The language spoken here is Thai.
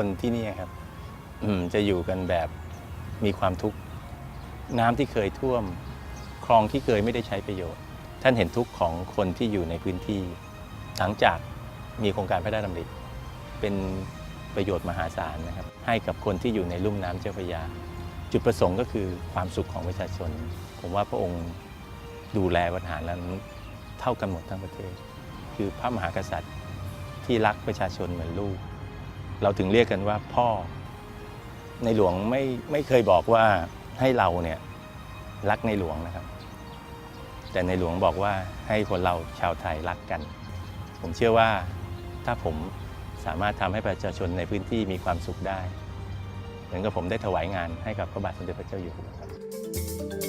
คนที่นี่ครับ อืมจะอยู่กันแบบมีความทุกข์น้ำที่เคยท่วม คลองที่เคยไม่ได้ใช้ประโยชน์ ท่านเห็นทุกข์ของคนที่อยู่ในพื้นที่ หลังจากมีโครงการพระราชดำริเป็นประโยชน์มหาศาลนะครับ ให้กับคนที่อยู่ในลุ่มน้ำเจ้าพระยา จุดประสงค์ก็คือความสุขของประชาชน ผมว่าพระองค์ดูแลปัญหาแล้วเท่ากันหมดทั้งประเทศ คือพระมหากษัตริย์ที่รักประชาชนเหมือนลูก เราถึงเรียกกันว่าพ่อ ในหลวงไม่ไม่เคยบอกว่าให้เราเนี่ยรักในหลวงนะครับ แต่ในหลวงบอกว่าให้คนเราชาวไทยรักกัน ผมเชื่อว่าถ้าผมสามารถทำให้ประชาชนในพื้นที่มีความสุขได้ เหมือนกับผมได้ถวายงานให้กับพระบาทสมเด็จพระเจ้าอยู่หัวครับ